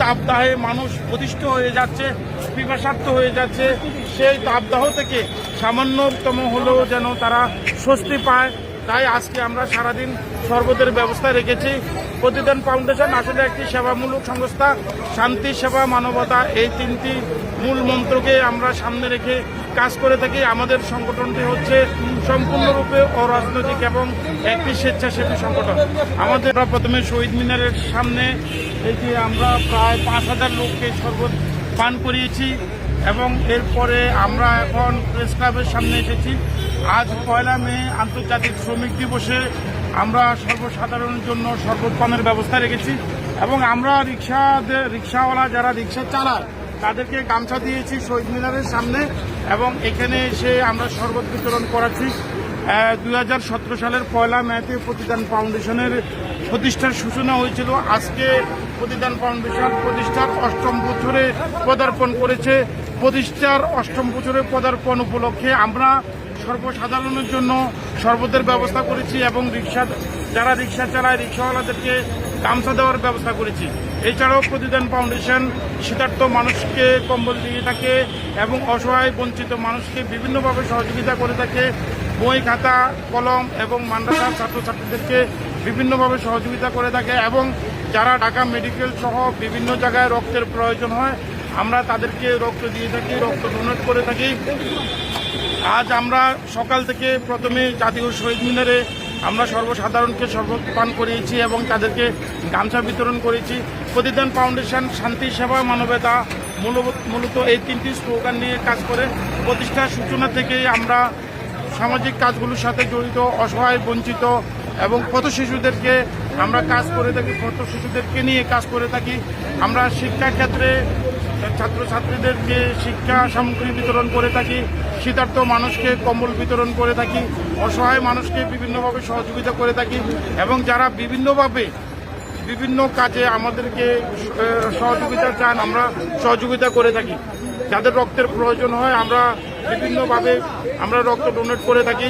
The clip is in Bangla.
তাপদাহে মানুষ অতিষ্ঠ হয়ে যাচ্ছে পিপাসার্থ হয়ে যাচ্ছে, সেই তাপদাহ থেকে সামান্যতম হলেও যেন তারা স্বস্তি পায়। তাই আজকে আমরা সারাদিন শরবতের ব্যবস্থা রেখেছি। প্রতিদান ফাউন্ডেশন আসলে একটি সেবামূলক সংস্থা। শান্তি, সেবা, মানবতা এই তিনটি মূল মন্ত্রকে আমরা সামনে রেখে কাজ করে থাকি। আমাদের সংগঠনটি হচ্ছে সম্পূর্ণরূপে অরাজনৈতিক এবং একটি স্বেচ্ছাসেবী সংগঠন। আমাদের প্রথমে শহীদ মিনারের সামনে এই যে আমরা প্রায় পাঁচ হাজার লোককে শরবত পান করিয়েছি এবং এরপরে আমরা এখন প্রেস ক্লাবের সামনে এসেছি। আজ পয়লা মে আন্তর্জাতিক শ্রমিক দিবসে আমরা সর্বসাধারণের জন্য শরবত পানের ব্যবস্থা রেখেছি এবং আমরা রিক্সা রিক্সাওয়ালা যারা রিক্সা চালায়, তাদেরকে গামছা দিয়েছি শহীদ মিনারের সামনে এবং এখানে এসে আমরা শরবত বিতরণ করাচ্ছি। দুই হাজার সতেরো সালের পয়লা মেতে প্রতিদান ফাউন্ডেশনের প্রতিষ্ঠার সূচনা হয়েছিল। আজকে প্রতিদান ফাউন্ডেশন প্রতিষ্ঠার অষ্টম বছরে পদার্পণ করেছে। প্রতিষ্ঠার অষ্টম বছরে পদার্পণ উপলক্ষে আমরা সর্বসাধারণের জন্য শরবতের ব্যবস্থা করেছি এবং রিক্সা, যারা রিক্সা চালায়, রিক্সাওয়ালাদেরকে গামছা দেওয়ার ব্যবস্থা করেছি। এছাড়াও প্রতিদান ফাউন্ডেশন শীতার্থ মানুষকে কম্বল দিয়ে থাকে এবং অসহায় বঞ্চিত মানুষকে বিভিন্নভাবে সহযোগিতা করে থাকে। বই খাতা, কলম এবং মাদ্রাসার ছাত্রছাত্রীদেরকে বিভিন্নভাবে সহযোগিতা করে থাকে এবং যারা ঢাকা মেডিকেল সহ বিভিন্ন জায়গায় রক্তের প্রয়োজন হয়, আমরা তাদেরকে রক্ত দিয়ে থাকি, রক্ত ডোনেট করে থাকি। আজ আমরা সকাল থেকে প্রথমে জাতীয় শহীদ মিনারে আমরা সর্বসাধারণকে শরবত পান করিয়েছি এবং তাদেরকে গামছা বিতরণ করেছি। প্রতিদান ফাউন্ডেশন শান্তি, সেবা, মানবতা মূলত এই তিনটি স্লোগান নিয়ে কাজ করে। প্রতিষ্ঠার সূচনা থেকেই আমরা সামাজিক কাজগুলোর সাথে জড়িত, অসহায়, বঞ্চিত এবং পথ শিশুদেরকে আমরা কাজ করে থাকি পথ শিশুদেরকে নিয়ে কাজ করে থাকি, আমরা শিক্ষা ক্ষেত্রে ছাত্রছাত্রীদেরকে শিক্ষা সামগ্রী বিতরণ করে থাকি, শীতার্থ মানুষকে কম্বল বিতরণ করে থাকি, অসহায় মানুষকে বিভিন্নভাবে সহযোগিতা করে থাকি এবং যারা বিভিন্নভাবে বিভিন্ন কাজে আমাদেরকে সহযোগিতা চান, আমরা সহযোগিতা করে থাকি। যাদের রক্তের প্রয়োজন হয়, আমরা বিভিন্নভাবে আমরা রক্ত ডোনেট করে থাকি।